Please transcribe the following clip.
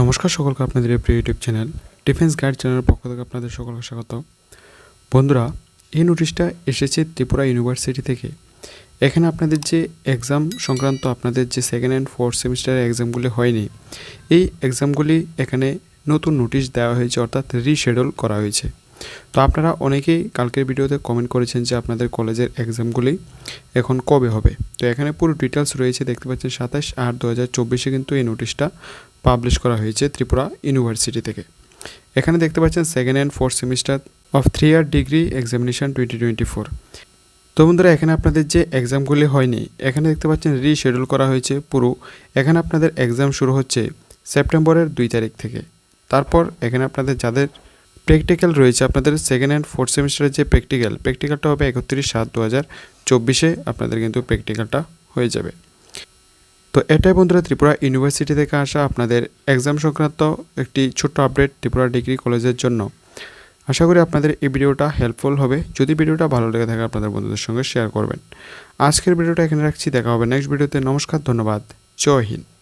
নমস্কার সকলকে আপনাদের প্রিয় ইউটিউব চ্যানেল ডিফেন্স গাইড চ্যানেলের পক্ষ থেকে আপনাদের সকলকে স্বাগত। বন্ধুরা, এই নোটিশটা এসেছে ত্রিপুরা ইউনিভার্সিটি থেকে। এখানে আপনাদের যে এক্সাম সংক্রান্ত আপনাদের যে সেকেন্ড অ্যান্ড ফোর্থ সেমিস্টারের এক্সামগুলি হয়নি, এই এক্সামগুলি এখানে নতুন নোটিশ দেওয়া হয়েছে, অর্থাৎ রিশেডিউল করা হয়েছে। তো আপনারা অনেকেই কালকের ভিডিওতে কমেন্ট করেছেন যে আপনাদের কলেজের এক্সামগুলি এখন কবে হবে? তো এখানে পুরো ডিটেলস রয়েছে, দেখতে পাচ্ছেন সাতাশ আট দু হাজার চব্বিশে কিন্তু এই নোটিশটা পাবলিশ করা হয়েছে ত্রিপুরা ইউনিভার্সিটি থেকে। এখানে দেখতে পাচ্ছেন second and fourth semester of three year degree examination twenty twenty four তো বন্ধুরা, এখানে আপনাদের যে এক্সামগুলি হয়নি, এখানে দেখতে পাচ্ছেন রিশেডিউল করা হয়েছে পুরো। এখানে আপনাদের এক্সাম শুরু হচ্ছে সেপ্টেম্বরের দুই তারিখ থেকে। তারপর এখানে আপনাদের যাদের প্র্যাকটিক্যাল রয়েছে আপনাদের সেকেন্ড অ্যান্ড ফোর্থ সেমিস্টারের যে প্র্যাকটিক্যাল প্র্যাকটিক্যালটা হবে একত্রিশ সাত দু হাজার চব্বিশে আপনাদের কিন্তু প্র্যাকটিক্যালটা হয়ে যাবে। তো এটাই বন্ধুরা ত্রিপুরা ইউনিভার্সিটি থেকে আসা আপনাদের এক্সাম সংক্রান্ত একটি ছোট্ট আপডেট ত্রিপুরা ডিগ্রি কলেজের জন্য। আশা করি আপনাদের এই ভিডিওটা হেল্পফুল হবে। যদি ভিডিওটা ভালো লেগে থাকে আপনাদের বন্ধুদের সঙ্গে শেয়ার করবেন। আজকের ভিডিওটা এখানে রাখছি। দেখা হবে নেক্সট ভিডিওতে নমস্কার, ধন্যবাদ। জয় হিন্দ।